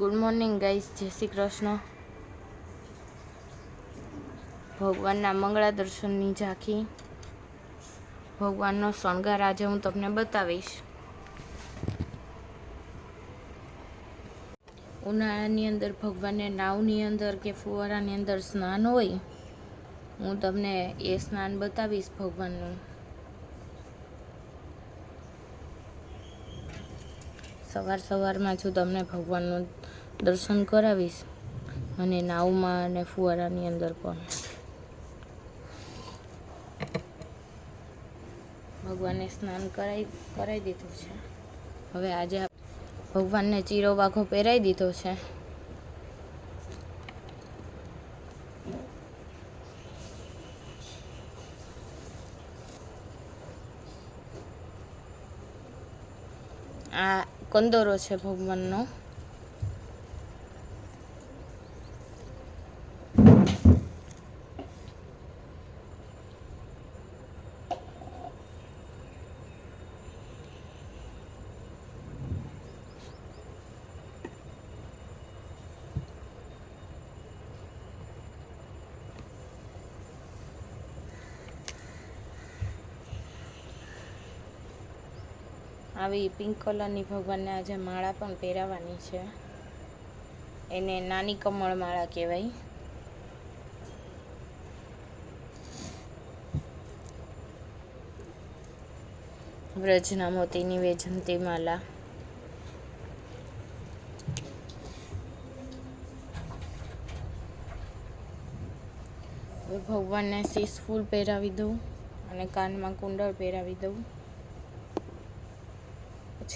Good morning guys જય શ્રી કૃષ્ણ. ભગવાનના મંગળા દર્શનની ઝાંખી. ભગવાનનો શણગાર આજે હું તમને બતાવીશ. ઉનાળાની અંદર ભગવાનને નાવની અંદર કે ફુવારાની અંદર સ્નાન હોય, હું તમને એ સ્નાન બતાવીશ ભગવાનનું. સવાર સવારમાં છું તમને ભગવાનનું દર્શન કરાવીશ અને નાવમાં અને ફુવારાની અંદર પણ. ભગવાનને સ્નાન કરાવી કરાવી દીધું છે. હવે આજે ભગવાનને ચીરો વાઘો પહેરાવી દીધો છે આ કંદોરો છે ભગવાનનો. આવી પિંક કલરની ભગવાનને આજે માળા પણ પહેરાવાની છે. એને નાની કમળ માળા કહેવાય. વ્રજના મોતીની વેજંતી માલા. ભગવાનને શીશ ફૂલ પહેરાવી દઉં અને કાનમાં કુંડળ પહેરાવી દઉં.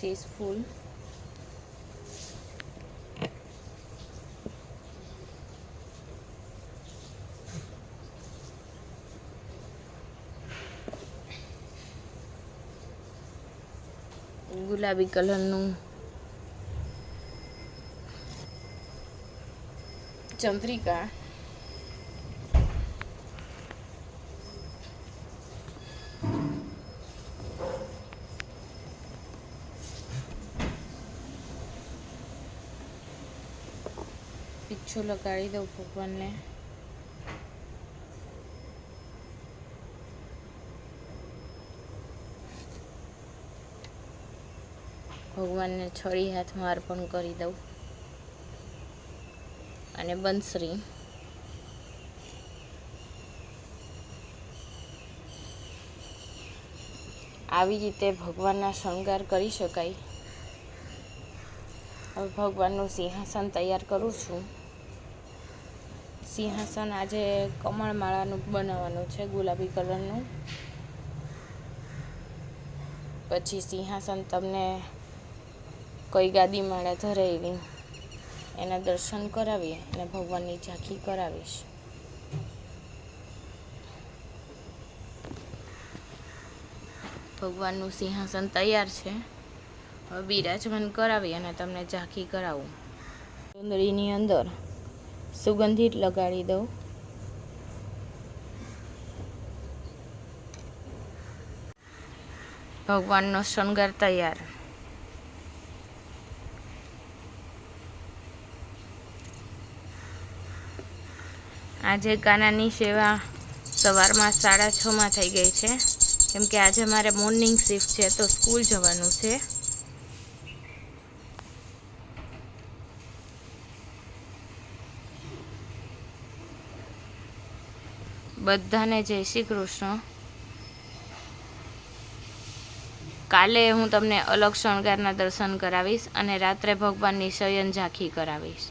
અલકાવલી શીશ ફૂલ ગુલાબી કલરનું ચંદ્રિકા પીછો લગાડી દઉં ભગવાનને. ભગવાનને છળી હાથમાં અર્પણ કરી દઉં. અને બંસરી. આવી રીતે ભગવાનના શણગાર કરી શકાય. હવે ભગવાનનું સિંહાસન તૈયાર કરું છું. સિંહાસન આજે કમળમાળાનું બનાવવાનું છે, ગુલાબી કલરનું. પછી સિંહાસન તમને કઈ ગાદી માળા ધરાવી, એના દર્શન કરાવી અને ભગવાનની ઝાંખી કરાવીશ. ભગવાનનું સિંહાસન તૈયાર છે. હવે બિરાજમાન કરાવી અને તમને ઝાંખી કરાવું. ચુંદડીની અંદર સુગંધિત લગાડી દઉં. ભગવાનનો શણગાર તૈયાર. આજે કાનાની સેવા સવારમાં સાડા છમાં થઈ ગઈ છે. કેમ કે આજે મારે મોર્નિંગ શિફ્ટ છે, તો સ્કૂલ જવાનું છે. બધાને જય શ્રી કૃષ્ણ. કાલે હું તમને અલગ શણગારના દર્શન કરાવીશ અને રાત્રે ભગવાનની શયન ઝાંખી કરાવીશ.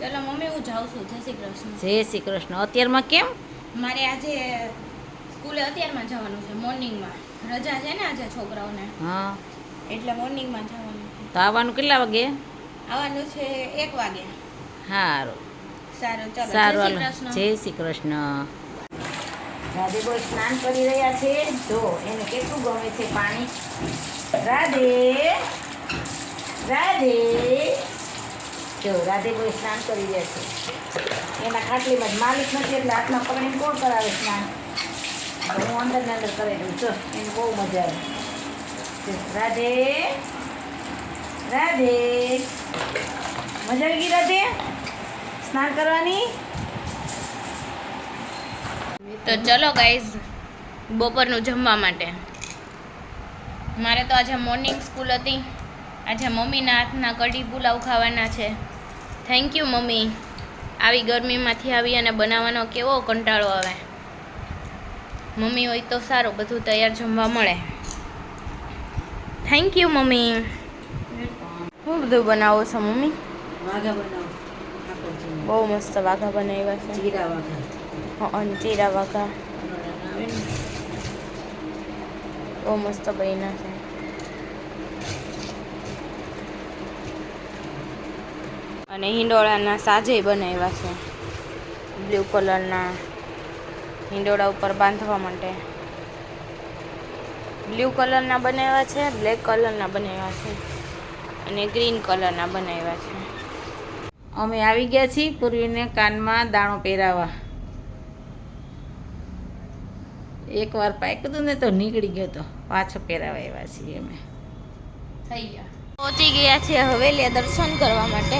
ચલો મમ્મી હું જાઉં છું. જય શ્રી કૃષ્ણ. જય શ્રી કૃષ્ણ. અત્યારમાં કેમ? મારે આજે સ્કૂલે અત્યારમાં જવાનું છે મોર્નિંગમાં. રજા છે ને આજે છોકરાઓને. હા. એટલે મોર્નિંગમાં જવાનું તો આવવાનું કેટલા વાગે? આવવાનું છે એક વાગે. સારું સારું ચલો જય શ્રી કૃષ્ણ. રાધે બોલ સ્નાન કરી રહ્યા છે. જો એને કેટલું ગમે છે પાણી. રાધે રાધે. જો રાધે બોલ સ્નાન કરી રહ્યા છે. એના ખાટલીમાં જ માલિક નથી એટલે હાથમાં પકડીને કોણ કરાવે સ્નાન? હું અંદર ને અંદર કરી દઉં. જો એને બહુ મજા આવે. રાધે રાધે. મજા આવી ગઈ રાધે? સ્નાન કરવાની. તો ચલો ગાઈઝ બપોરનું જમવા માટે. મારે તો આજે મોર્નિંગ સ્કૂલ હતી. આજે મમ્મીના હાથના કઢી પુલાવ ખાવાના છે. Thank you mummy. આવી ગરમીમાંથી આવી અને બનાવવાનો કેવો કંટાળો આવે. મમ્મી હોય તો સારું બધું તૈયાર જમવા મળે. Thank you mummy. શું બધું બનાવો છો મમ્મી? વાઘા બનાવો. બહુ મસ્ત વાઘા બનાવ્યા છે. જીરા વાઘા. અને જીરા વાઘા. બહુ મસ્ત બન્યા છે. અને હિંડોળાના સાજે બનાવ્યા છે. બ્લુ કલરના. હિંડોળા ઉપર બાંધવા માટે. બ્લુ કલરના બનાવ્યા છે બ્લેક કલરના બનાવ્યા છે. અને ગ્રીન કલરના બનાવ્યા છે. અમે આવી ગયા છીએ પૂર્વીને કાનમાં દાણો પહેરાવા. એકવાર પાક્યું હતું ને તો નીકળી ગયો તો પાછો પહેરાવા આવ્યા છીએ અમે. થઈ ગયા. પહોંચી ગયા છે હવેલીએ દર્શન કરવા માટે.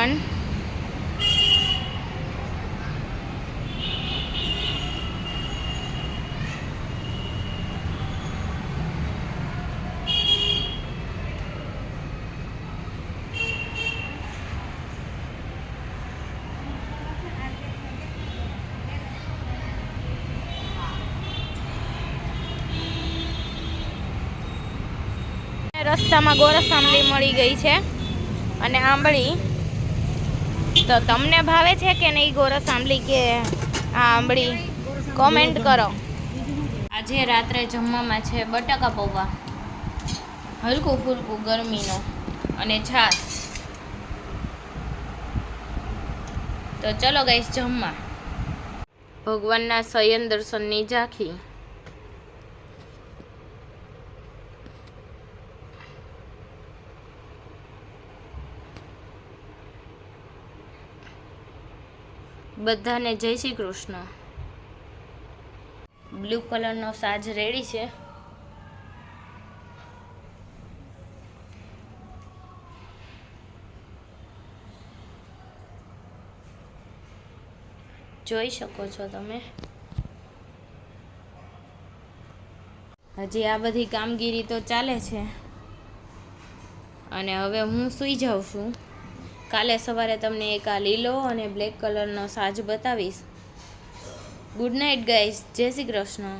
ગિરિરાજ રસ્તામાં ગોરસ આંબલી મળી ગઈ છે અને આંબળી તો તમને ભાવે છે કે નહીં ગોરસ આંબલી કે આ આંબળી? કોમેન્ટ કરો. આજે રાત્રે જમવામાં છે બટાકા પૌવા. હલકું ફૂલકું ગરમીનો અને છાશ. તો ચલો ગઈશ જમવા. ભગવાનના સયન દર્શનની ઝાંખી. બધાને જય શ્રી કૃષ્ણ. બ્લુ કલરનો સાજ રેડી છે. જોઈ શકો છો તમે. હજી આ બધી કામગીરી તો ચાલે છે. અને હવે હું સુઈ જાઉં છું. કાલે સવારે તમને એક આ લીલો અને બ્લેક કલરનો સાજ બતાવીશ. Good night, guys. જય શ્રી કૃષ્ણ.